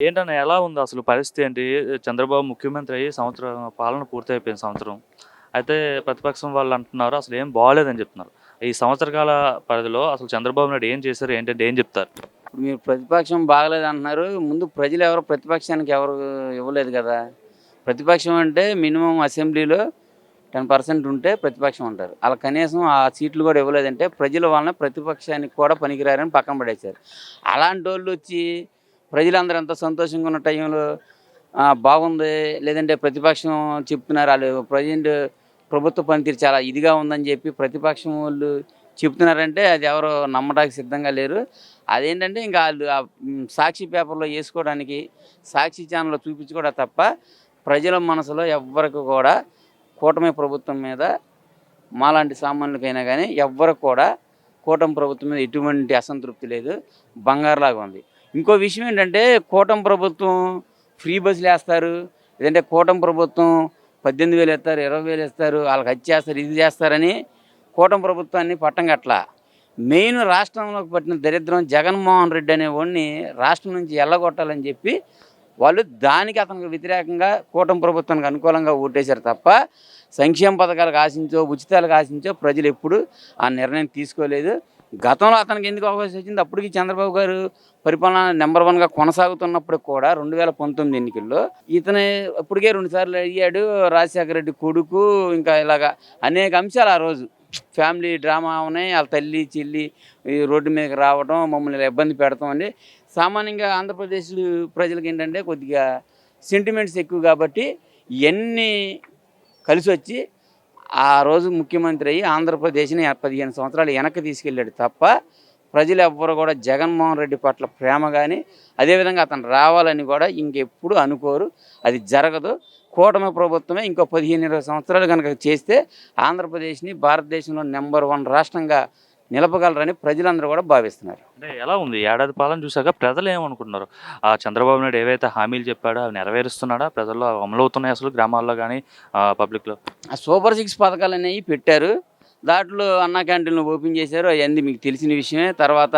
ఏంటన్నా ఎలా ఉంది అసలు పరిస్థితి ఏంటి? చంద్రబాబు ముఖ్యమంత్రి అయ్యి సంవత్సరం పాలన పూర్తయిపోయింది సంవత్సరం. అయితే ప్రతిపక్షం వాళ్ళు అంటున్నారు అసలు ఏం బాగాలేదని చెప్తున్నారు. ఈ సంవత్సర కాల పరిధిలో అసలు చంద్రబాబు నాయుడు ఏం చేశారు ఏంటంటే ఏం చెప్తారు? మీరు ప్రతిపక్షం బాగలేదు అంటున్నారు ముందు ప్రజలు ఎవరు ప్రతిపక్షానికి ఎవరు ఇవ్వలేదు కదా. ప్రతిపక్షం అంటే మినిమం అసెంబ్లీలో టెన్ పర్సెంట్ ఉంటే ప్రతిపక్షం ఉంటారు అలా కనీసం ఆ సీట్లు కూడా ఇవ్వలేదంటే ప్రజల వలన ప్రతిపక్షానికి కూడా పనికిరారని పక్కన పడేశారు. అలాంటి వాళ్ళు వచ్చి ప్రజలందరూ ఎంత సంతోషంగా ఉన్న టైంలో బాగుంది లేదంటే ప్రతిపక్షం చెప్తున్నారు వాళ్ళు ప్రజెంట్ ప్రభుత్వ పనితీరు చాలా ఇదిగా ఉందని చెప్పి ప్రతిపక్షం వాళ్ళు చెప్తున్నారంటే అది ఎవరు నమ్మడానికి సిద్ధంగా లేరు. అదేంటంటే ఇంకా వాళ్ళు ఆ, సాక్షి పేపర్లో వేసుకోవడానికి సాక్షి ఛానల్లో చూపించుకోవడం తప్ప ప్రజల మనసులో ఎవ్వరికి కూడా కూటమి ప్రభుత్వం మీద మాలాంటి సామాన్యులకైనా కానీ ఎవ్వరికి కూడా కూటమి ప్రభుత్వం మీద ఎటువంటి అసంతృప్తి లేదు. బంగారులాగా ఉంది. ఇంకో విషయం ఏంటంటే కూటమి ప్రభుత్వం ఫ్రీ బస్సులు వేస్తారు. లేదంటే కూటమి ప్రభుత్వం పద్దెనిమిది వేలు ఇస్తారు ఇరవై వేలు ఇస్తారు వాళ్ళకి హత్య చేస్తారు ఇది చేస్తారని కూటమి ప్రభుత్వాన్ని పట్టం కట్టలా. మెయిన్ రాష్ట్రంలోకి పట్టిన దరిద్రం జగన్మోహన్ రెడ్డి అనేవాడిని రాష్ట్రం నుంచి ఎల్లగొట్టాలని చెప్పి వాళ్ళు దానికి అతనికి వ్యతిరేకంగా కూటమి ప్రభుత్వానికి అనుకూలంగా ఓటేశారు తప్ప సంక్షేమ పథకాలకు ఆశించో ఉచితాలకు ఆశించో ప్రజలు ఎప్పుడు ఆ నిర్ణయం తీసుకోలేదు. గతంలో అతనికి ఎందుకు అవకాశం వచ్చింది? అప్పటికి చంద్రబాబు గారు పరిపాలన నెంబర్ వన్గా కొనసాగుతున్నప్పుడు కూడా రెండు వేల పంతొమ్మిది ఎన్నికల్లో ఇతను అప్పటికే రెండుసార్లు అయ్యాడు రాజశేఖర రెడ్డి కొడుకు ఇంకా ఇలాగా అనేక అంశాలు ఆ రోజు. ఫ్యామిలీ డ్రామా ఉన్నాయి వాళ్ళ తల్లి చెల్లి ఈ రోడ్డు మీదకి రావడం మమ్మల్ని ఇలా ఇబ్బంది పెడతాం అండి సామాన్యంగా ఆంధ్రప్రదేశ్ ప్రజలకు ఏంటంటే కొద్దిగా సెంటిమెంట్స్ ఎక్కువ కాబట్టి ఇవన్నీ కలిసి వచ్చి ఆ రోజు ముఖ్యమంత్రి అయ్యి ఆంధ్రప్రదేశ్ని పదిహేను సంవత్సరాలు వెనక్కి తీసుకెళ్ళాడు తప్ప ప్రజలు ఎవ్వరు కూడా జగన్మోహన్ రెడ్డి పట్ల ప్రేమ కానీ అదేవిధంగా అతను రావాలని కూడా ఇంకెప్పుడు అనుకోరు. అది జరగదు. కూటమి ప్రభుత్వమే ఇంకో పదిహేను ఇరవై సంవత్సరాలు కనుక చేస్తే ఆంధ్రప్రదేశ్ని భారతదేశంలో నెంబర్ వన్ రాష్ట్రంగా నిలపగలరని ప్రజలందరూ కూడా భావిస్తున్నారు. అంటే ఎలా ఉంది? ఏడాది పాలన చూసాక ప్రజలు ఏమనుకుంటున్నారు? ఆ చంద్రబాబు నాయుడు ఏవైతే హామీలు చెప్పాడో అవి నెరవేరుస్తున్నాడా? ప్రజల్లో అమలు అవుతున్నాయి అసలు గ్రామాల్లో కానీ పబ్లిక్లో? ఆ సూపర్ సిక్స్ పథకాలు అనేవి పెట్టారు. దాంట్లో అన్నా క్యాంటీన్లు ఓపెన్ చేశారు. అవన్నీ మీకు తెలిసిన విషయమే. తర్వాత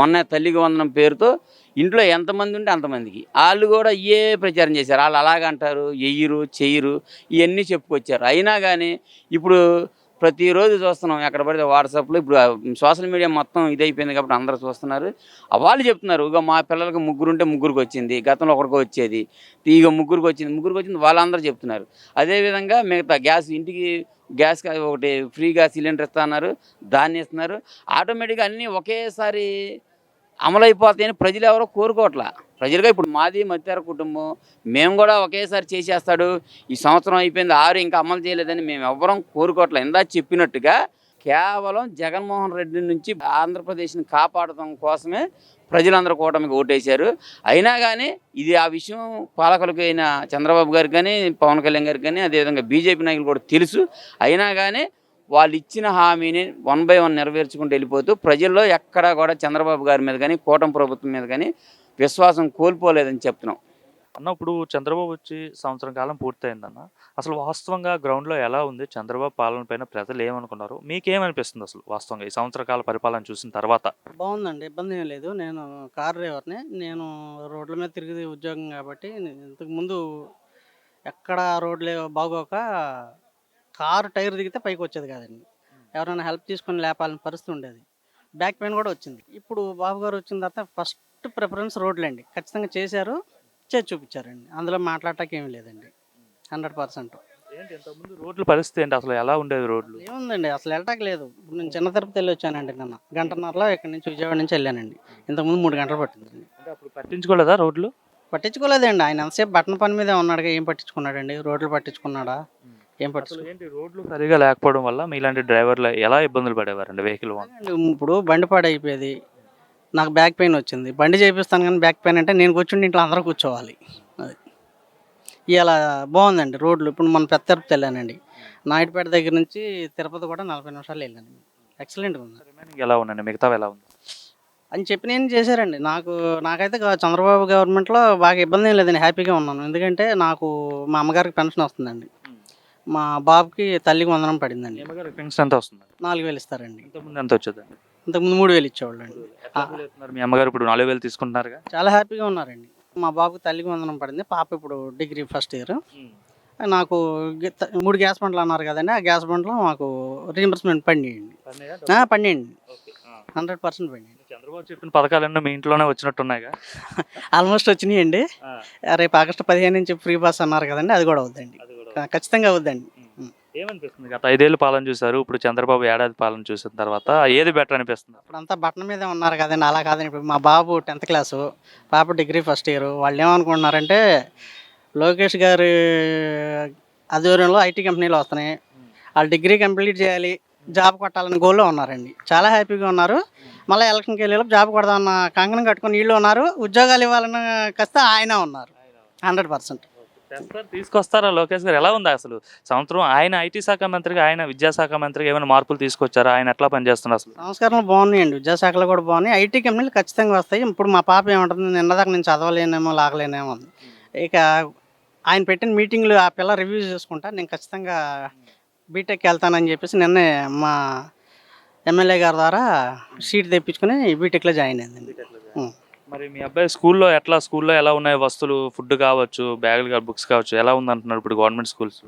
మొన్న తల్లికి వందనం పేరుతో ఇంట్లో ఎంతమంది ఉంటే అంతమందికి. వాళ్ళు కూడా ఇయే ప్రచారం చేశారు. వాళ్ళు అలాగంటారు ఎయ్యరు చెయ్యరు. ఇవన్నీ చెప్పుకొచ్చారు. అయినా కానీ ఇప్పుడు ప్రతిరోజు చూస్తున్నాం ఎక్కడ పడితే వాట్సాప్లో. ఇప్పుడు సోషల్ మీడియా మొత్తం ఇదైపోయింది కాబట్టి అందరూ చూస్తున్నారు. వాళ్ళు చెప్తున్నారు ఇక మా పిల్లలకి ముగ్గురు ఉంటే ముగ్గురికి వచ్చింది గతంలో ఒకరికి వచ్చేది ఇక ముగ్గురికి వచ్చింది ముగ్గురికి వచ్చింది వాళ్ళందరూ చెప్తున్నారు. అదేవిధంగా మిగతా గ్యాస్ ఇంటికి గ్యాస్ ఒకటి ఫ్రీగా సిలిండర్ ఇస్తా అన్నారు దాన్ని ఇస్తున్నారు. ఆటోమేటిక్గా అన్నీ ఒకేసారి అమలైపోతాయని ప్రజలు ఎవరో కోరుకోవట్లా. ప్రజలుగా ఇప్పుడు మాది మధ్యార కుటుంబం. మేము కూడా ఒకేసారి చేసేస్తాడు. ఈ సంవత్సరం అయిపోయింది ఆరు ఇంకా అమలు చేయలేదని మేము ఎవ్వరం కోరుకోవట్లేదు ఇందా చెప్పినట్టుగా కేవలం జగన్మోహన్ రెడ్డి నుంచి ఆంధ్రప్రదేశ్ని కాపాడటం కోసమే ప్రజలందరూ కూటమికి ఓటేశారు. అయినా కానీ ఇది ఆ విషయం పాలకులకు అయిన చంద్రబాబు గారికి కానీ పవన్ కళ్యాణ్ గారికి కానీ అదేవిధంగా బీజేపీ నాయకులు కూడా తెలుసు. అయినా కానీ వాళ్ళు ఇచ్చిన హామీని వన్ బై వన్ నెరవేర్చుకుంటూ వెళ్ళిపోతూ ప్రజల్లో ఎక్కడా కూడా చంద్రబాబు గారి మీద కానీ కూటమి ప్రభుత్వం మీద కానీ విశ్వాసం కోల్పోలేదని చెప్తున్నాం. అన్న ఇప్పుడు చంద్రబాబు వచ్చి సంవత్సరం కాలం పూర్తయిందన్న అసలు వాస్తవంగా గ్రౌండ్లో ఎలా ఉంది? చంద్రబాబు పాలన పైన ప్రజలు ఏమనుకున్నారు? మీకేమనిపిస్తుంది అసలు వాస్తవంగా ఈ సంవత్సర కాల పరిపాలన చూసిన తర్వాత? బాగుందండి. ఇబ్బంది ఏం లేదు. నేను కార్ డ్రైవర్ని. నేను రోడ్ల మీద తిరిగి ఉద్యోగం కాబట్టి నేను ఇంతకు ముందు ఎక్కడ రోడ్లు బాగోక కారు టైర్ దిగితే పైకి వచ్చేది కాదండి. ఎవరైనా హెల్ప్ తీసుకొని లేపాలని పరిస్థితి ఉండేది. బ్యాక్ పెయిన్ కూడా వచ్చింది. ఇప్పుడు బాబు గారు వచ్చిన తర్వాత ఫస్ట్ ప్రిఫరెన్స్ రోడ్లు అండి ఖచ్చితంగా చేశారు చేసి చూపించారండి. అందులో మాట్లాడటానికి ఏమీ లేదండి. Hundred percent. ఏంటి ఇంతకుముందు రోడ్ల పరిస్థితి ఏంటి? అసలు ఎలా ఉండేది రోడ్లు? ఏముందండి అసలు వెళ్ళటానికి లేదు. ఇప్పుడు నేను చిన్న తిరుపతి వెళ్ళి వచ్చానండి నిన్న. గంటన్నరలో ఇక్కడ నుంచి విజయవాడ నుంచి వెళ్ళానండి. ఇంతకుముందు మూడు గంటలు పట్టిందండి. అంటే అప్పుడు పట్టించుకోలేదా రోడ్లు? పట్టించుకోలేదండి. ఆయన ఎంతసేపు బట్టన పని మీదే ఉన్నాడుగా ఏం పట్టించుకున్నాడండి? రోడ్లు పట్టించుకున్నాడా? ఏం అసలు పట్టించుకో? ఏంటి రోడ్లు సరిగా లేకపోవడం వల్ల మీలాంటి డ్రైవర్లు ఎలా ఇబ్బందులు పడేవారండి? వెహికల్ ఇప్పుడు బండి పాడైపోయేది. నాకు బ్యాక్ పెయిన్ వచ్చింది. బండి చేపిస్తాను కానీ బ్యాక్ పెయిన్ అంటే నేను కూర్చుంటే ఇంట్లో అందరూ కూర్చోవాలి. అది. ఇలా బాగుందండి రోడ్లు. ఇప్పుడు మన పెద్ద తిరుపతి వెళ్ళానండి నాయుడుపేట దగ్గర నుంచి తిరుపతి కూడా నలభై నిమిషాలు వెళ్ళాను ఎక్సలెంట్గా ఉంది. రిమైనింగ్ ఎలా ఉందండి? మిగతా ఎలా ఉంది? అని చెప్పి నేను చేశారండి. నాకు నాకైతే చంద్రబాబు గవర్నమెంట్లో బాగా ఇబ్బంది ఏం లేదండి. హ్యాపీగా ఉన్నాను. ఎందుకంటే నాకు మా అమ్మగారికి పెన్షన్ వస్తుందండి. మా బాబుకి తల్లికి వందనం పడిందండి. పెన్షన్ ఎంత వస్తుంది? నాలుగు వేలు ఇస్తారండి. ఇంతకుముందు ఎంత వచ్చేదండి? ఇంతకుముందు మూడు వేలు ఇచ్చేవాళ్ళు అండి? మీ అమ్మగారు ఇప్పుడు నాలుగు వేలు తీసుకుంటున్నారుగా? చాలా హ్యాపీగా ఉన్నారండి. మా బాబుకి తల్లికి వందనం పడింది. పాప ఇప్పుడు డిగ్రీ ఫస్ట్ ఇయర్. నాకు మూడు గ్యాస్ బండ్లు అన్నారు కదండి. ఆ గ్యాస్ బండ్లు మాకు రీంబర్స్మెంట్ పండియండి పండియండి హండ్రెడ్ పర్సెంట్ పండియండి చంద్రబాబు చెప్పిన పథకాలన్నీ మీ ఇంట్లోనే వచ్చినట్టున్నాయిగా? ఆల్మోస్ట్ వచ్చినాయండి. రేపు ఆగస్టు పదిహేను నుంచి ఫ్రీ బస్ అన్నారు కదండి. అది కూడా అవుద్దండి ఖచ్చితంగా అవుద్దండి ఏమనిపిస్తుంది? గత ఐదేళ్ళు పాలన చూశారు ఇప్పుడు చంద్రబాబు ఏడాది పాలన చూసిన తర్వాత ఏది బెటర్ అనిపిస్తుంది? ఇప్పుడంతా బట్టన మీదే ఉన్నారు కదండి అలా కాదండి ఇప్పుడు మా బాబు టెన్త్ క్లాసు పాప డిగ్రీ ఫస్ట్ ఇయర్. వాళ్ళు ఏమనుకుంటున్నారంటే లోకేష్ గారి ఆధ్వర్యంలో ఐటీ కంపెనీలు వస్తున్నాయి. వాళ్ళు డిగ్రీ కంప్లీట్ చేయాలి జాబ్ కొట్టాలని గోల్లో ఉన్నారండి. చాలా హ్యాపీగా ఉన్నారు. మళ్ళీ ఎలక్షన్కి వెళ్ళి జాబ్ కొడదామన్న కంకణం కట్టుకొని వీళ్ళు ఉన్నారు. ఉద్యోగాలు ఇవ్వాలని కస్తే ఆయన ఉన్నారు. Hundred percent. తెస్తారు, తీసుకొస్తారా? లోకేష్ గారు ఎలా ఉంది అసలు? సంవత్సరం ఆయన ఐటీ శాఖ మంత్రిగా ఆయన విద్యాశాఖ మంత్రిగా ఏమైనా మార్పులు తీసుకొచ్చారా? ఆయన ఎట్లా పనిచేస్తున్నారు అసలు? సంస్కరణలు బాగున్నాయండి. విద్యాశాఖలో కూడా బాగున్నాయి. ఐటీ కంపెనీలు ఖచ్చితంగా వస్తాయి. ఇప్పుడు మా పాప ఏమంటుంది నిన్నదాకా నేను చదవలేనేమో లాగలేనేమో అంది ఇక ఆయన పెట్టిన మీటింగ్లు ఆ పిల్ల రివ్యూ చేసుకుంటా నేను ఖచ్చితంగా బీటెక్కి వెళ్తానని చెప్పేసి నిన్నే మా ఎమ్మెల్యే గారి ద్వారా సీట్ తెప్పించుకుని బీటెక్లో జాయిన్ అయిందండి. మరి మీ అబ్బాయి స్కూల్లో ఎట్లా? స్కూల్లో ఎలా ఉన్నాయి వస్తువులు? ఫుడ్ కావచ్చు బ్యాగులు కావచ్చు బుక్స్ కావచ్చు ఎలా ఉంది అంటున్నారు ఇప్పుడు గవర్నమెంట్ స్కూల్స్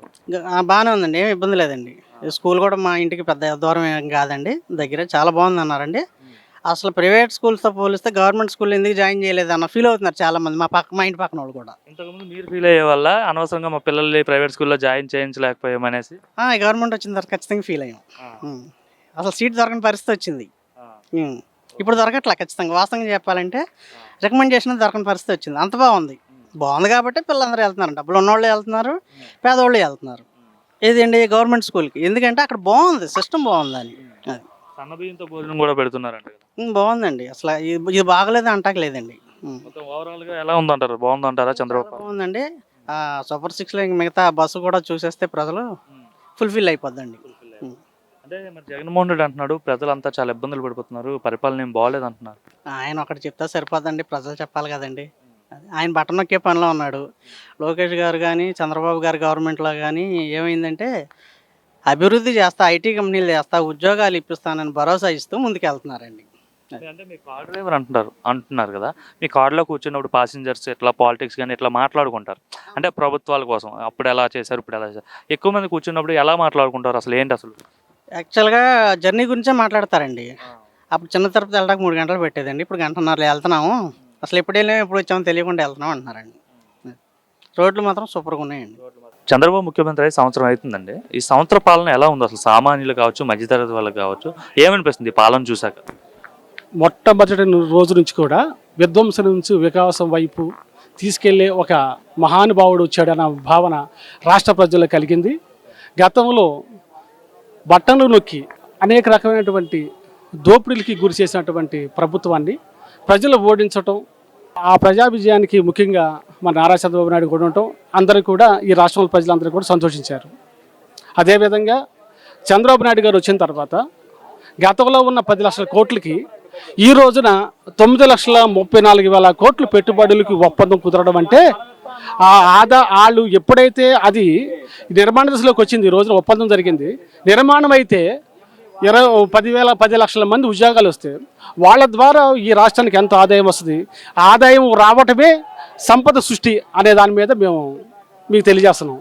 బాగానే ఉందండి. ఏమి ఇబ్బంది లేదండి. స్కూల్ కూడా మా ఇంటికి పెద్ద దూరం ఏం కాదండి. దగ్గరే చాలా బాగుంది అన్నారండి అసలు ప్రైవేట్ స్కూల్స్తో పోలిస్తే గవర్నమెంట్ స్కూల్ ఎందుకు జాయిన్ చేయలేదు అన్న ఫీల్ అవుతున్నారు చాలా మంది మా పక్క మా ఇంటి పక్కన వాళ్ళు కూడా. ఇంతకుముందు మీరు ఫీల్ అయ్యే వల్ల అనవసరంగా మా పిల్లల్ని ప్రైవేట్ స్కూల్లో జాయిన్ చేయించలేకపోయామనేసి గవర్నమెంట్ వచ్చిన తర్వాత ఖచ్చితంగా ఫీల్ అయ్యాం. అసలు సీట్ దొరకని పరిస్థితి వచ్చింది. ఇప్పుడు దొరకట్లే ఖచ్చితంగా. వాస్తవంగా చెప్పాలంటే రికమెండేషన్ దొరకని పరిస్థితి వచ్చింది. అంత బాగుంది. బాగుంది కాబట్టి పిల్లలందరూ వెళ్తున్నారు. డబ్బులు ఉన్నోళ్ళు వెళ్తున్నారు. పేదవాళ్ళు వెళ్తున్నారు. ఏదండి? గవర్నమెంట్ స్కూల్కి. ఎందుకంటే అక్కడ బాగుంది. సిస్టమ్ అది. బియ్యంతో భోజనం కూడా పెడుతున్నారంట బాగుందండి. అసలు ఇది బాగలేదు అంటాక లేదండి. ఎలా ఉందంటారు? బాగుందంటారా చంద్రబాబు? బాగుందండి. సూపర్ సిక్స్లో ఇంక మిగతా బస్సు కూడా చూసేస్తే ప్రజలు ఫుల్ఫిల్ అయిపోద్దండి. అంటే మరి జగన్మోహన్ రెడ్డి అంటున్నాడు ప్రజలంతా చాలా ఇబ్బందులు పడిపోతున్నారు పరిపాలన ఏం బాగోలేదు అంటున్నారు. ఆయన ఒకటి చెప్తా సరిపోదండి ప్రజలు చెప్పాలి కదండి. ఆయన బటన్ నొక్కే పనిలో ఉన్నాడు. లోకేష్ గారు కానీ చంద్రబాబు గారి గవర్నమెంట్లో కానీ ఏమైందంటే అభివృద్ధి చేస్తా ఐటీ కంపెనీలు చేస్తా ఉద్యోగాలు ఇప్పిస్తానని భరోసా ఇస్తూ ముందుకెళ్తున్నారండి. అంటే మీ కార్ డ్రైవర్ అంటున్నారు అంటున్నారు కదా. మీ కార్లో కూర్చున్నప్పుడు పాసింజర్స్ ఇట్లా పాలిటిక్స్ కానీ ఇట్లా మాట్లాడుకుంటారు? అంటే ప్రభుత్వాల కోసం అప్పుడు ఎలా చేశారు ఇప్పుడు ఎలా చేశారు? ఎక్కువ మంది కూర్చున్నప్పుడు ఎలా మాట్లాడుకుంటారు అసలు ఏంటి అసలు? యాక్చువల్గా జర్నీ గురించే మాట్లాడతారండి. అప్పుడు చిన్న తిరుపతి వెళ్ళడానికి మూడు గంటలు పెట్టేదండి. ఇప్పుడు గంటన్నర వెళ్తున్నాము. అసలు ఎప్పుడు వెళ్ళాము ఎప్పుడు వచ్చామో తెలియకుండా వెళ్తున్నాం అంటున్నారండి. రోడ్లు మాత్రం సూపర్గా ఉన్నాయండి. చంద్రబాబు ముఖ్యమంత్రి అయి సంవత్సరం అవుతుందండి. ఈ సంవత్సర పాలన ఎలా ఉంది అసలు? సామాన్యులు కావచ్చు మధ్యతరగతి వాళ్ళకి కావచ్చు ఏమనిపిస్తుంది ఈ పాలన చూసాక మొట్టమొదటి రోజు నుంచి కూడా విధ్వంసం నుంచి వికాసం వైపు తీసుకెళ్ళే ఒక మహానుభావుడు వచ్చాడన్న భావన రాష్ట్ర ప్రజల్లో కలిగింది. గతంలో బట్టలు నొక్కి అనేక రకమైనటువంటి దోపిడీలకి గురి చేసినటువంటి ప్రభుత్వాన్ని ప్రజలు ఓడించటం ఆ ప్రజా విజయానికి ముఖ్యంగా మన నారా చంద్రబాబు నాయుడు కూడా ఉండటం అందరూ కూడా ఈ రాష్ట్రంలో ప్రజలందరూ కూడా సంతోషించారు. అదేవిధంగా చంద్రబాబు నాయుడు గారు వచ్చిన తర్వాత గతంలో ఉన్న పది లక్షల కోట్లకి ఈ రోజున తొమ్మిది లక్షల ముప్పై నాలుగు వేల కోట్లు పెట్టుబడులకి ఒప్పందం కుదరడం అంటే ఆ ఆదా వాళ్ళు ఎప్పుడైతే అది నిర్మాణ దశలోకి వచ్చింది ఈ రోజున ఒప్పందం జరిగింది. నిర్మాణం అయితే ఇరవై పదివేల పది లక్షల మంది ఉద్యోగాలు వస్తే వాళ్ళ ద్వారా ఈ రాష్ట్రానికి ఎంత ఆదాయం వస్తుంది? ఆదాయం రావటమే సంపద సృష్టి అనే దాని మీద మేము మీకు తెలియజేస్తున్నాం.